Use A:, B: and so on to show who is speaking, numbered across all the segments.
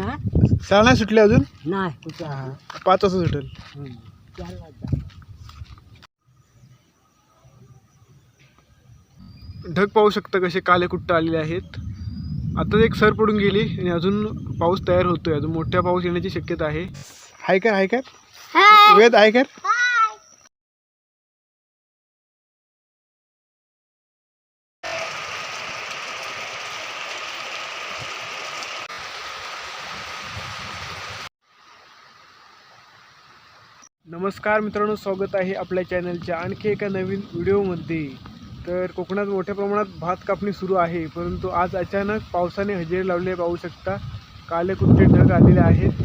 A: हा?
B: शाळा नाही सुटली अजून?
A: नाही कुठं?
B: हा, पाच वाजता सुटेल.
A: हम्म. चार वाजता.
B: ढग पाहू शकता कसे काले कुट्ट आलेले आहेत. आता एक सर पडून गेली आणि अजून पाऊस तयार होतोय. अजून मोठ्या पाऊस येण्याची शक्यता आहे. हाय कर हाय कर. वेद हाय नमस्कार मित्रांनो स्वागत आहे आपल्या चॅनलच्या आणखी एका नवीन व्हिडिओमध्ये. तर कोकणात मोठ्या प्रमाणात भात कापणी सुरू आहे परंतु आज अचानक पावसाने हजेरी लावले पाहू शकता. काले ढग आलेले आहेत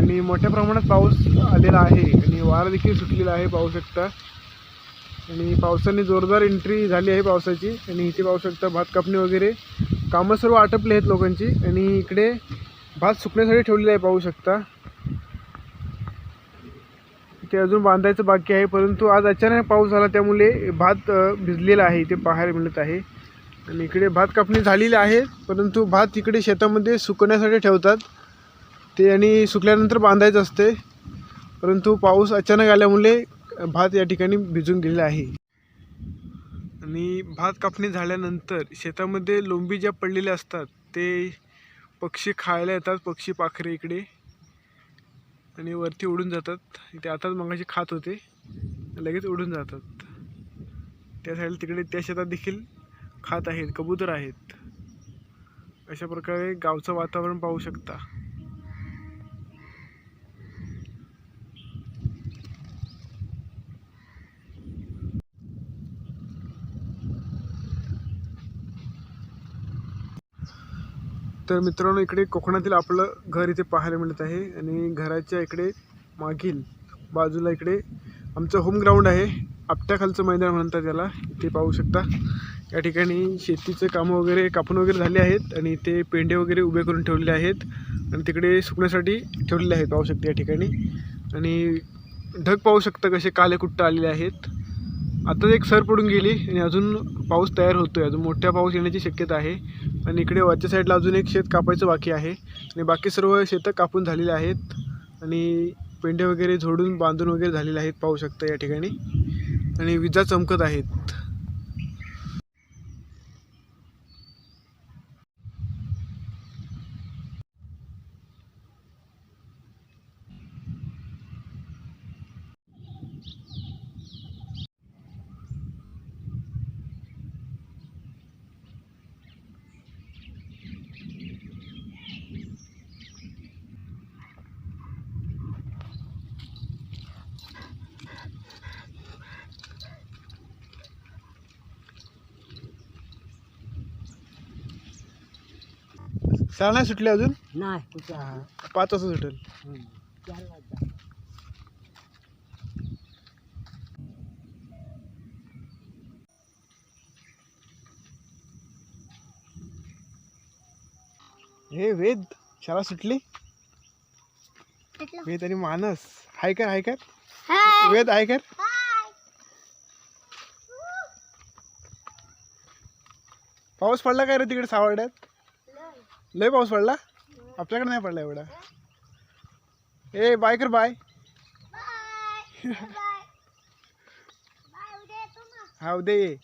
B: आणि मोठ्या प्रमाणात पाऊस आलेला आहे आणि वारा देखील सुटलेला आहे पाहू शकता. आणि पावसाने जोरदार एंट्री झाली आहे पावसाची आणि इथे पाहू शकता भात कापणी वगैरे. कामं सर्व आटपले आहेत लोकांची आणि इकडे भात सुकण्यासाठी ठेवलेले आहे पाहू शकता. ते अजून बांधायचं बाकी आहे परंतु आज अचानक पाऊस झाला त्यामुळे भात भिजलेला आहे ते पाहायला मिळत आहे. आणि इकडे भात कापणी झालेली आहे परंतु भात इकडे शेतामध्ये सुकण्यासाठी ठेवतात. ते आणि सुकल्यानंतर बांधायचं असते परंतु पाऊस अचानक आल्यामुळे भात या ठिकाणी भिजून गेलेला आहे. आणि भात कापणी झाल्यानंतर शेतामध्ये लोंबी ज्या पडलेल्या असतात ते पक्षी खायला येतात पक्षी पाखरे इकडे. आणि वरती उडून जातात. ते आताच मगाशी खात होते. लगेच उडून जातात. त्या साईडला तिकडे त्या शेतात देखील खात आहेत कबूतर आहेत. अशा प्रकारे गावचं वातावरण पाहू शकता. तर मित्रांनो इकडे कोकणातील आपलं घर इथे पाहायला मिळत आहे आणि घराच्या इकडे मागील बाजूला इकडे आमचं होम ग्राउंड आहे. आपट्याखालचं मैदान म्हणतात त्याला इथे पाहू शकता. या ठिकाणी शेतीचं कामं वगैरे कापून वगैरे झाले आहेत आणि इथे पेंडे वगैरे उभे करून ठेवलेले आहेत आणि तिकडे सुकण्यासाठी ठेवलेले आहेत पाहू शकता या ठिकाणी. आणि ढग पाहू शकता कसे काले कुट्ट आलेले आहेत. आता एक सर पडून गेली आणि अजून पाऊस तयार होतो आहे अजून मोठ्या पाऊस येण्याची शक्यता आहे. आणि इकडे वरच्या साईडला अजून एक शेत कापायचं बाकी आहे. आणि बाकी सर्व शेतं कापून झालेले आहेत. आणि पेंडे वगैरे झोडून बांधून वगैरे झालेले आहेत पाहू शकता या ठिकाणी. आणि विजा चमकत आहेत. शाळा नाही सुटली अजून?
A: नाही कुठं
B: पाच वाजता सुटेल.
A: हम्म. चार वाजता.
B: हे वेद शाळा सुटली? वेद आणि मानस. हाय कर हाय कर वेद हाय कर पाऊस पडला काय रे तिकडे सावर्ड्यात? लय पाऊस पडला? आपल्याकडे नाही पडला एवढा. ए बाय कर बाय हा उद्या ये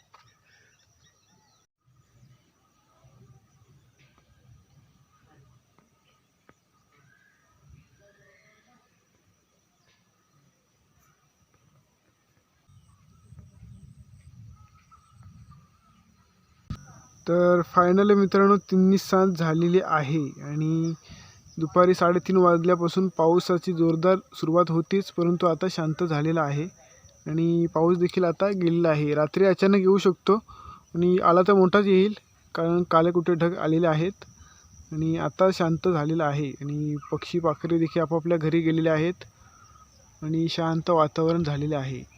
B: तर फायनली मित्रांनो तिन्ही साथ झालेली आहे. आणि दुपारी साडेतीन वाजल्यापासून पावसाची जोरदार सुरुवात होतीच परंतु आता शांत झालेला आहे. आणि पाऊस देखील आता गेलेला आहे. रात्री अचानक येऊ शकतो आणि आला तर मोठाच येईल कारण काले कुठे ढग आलेले आहेत. आणि आता शांत झालेलं आहे. आणि पक्षी पाखरे देखील आपापल्या घरी गेलेले आहेत. आणि शांत वातावरण झालेले आहे.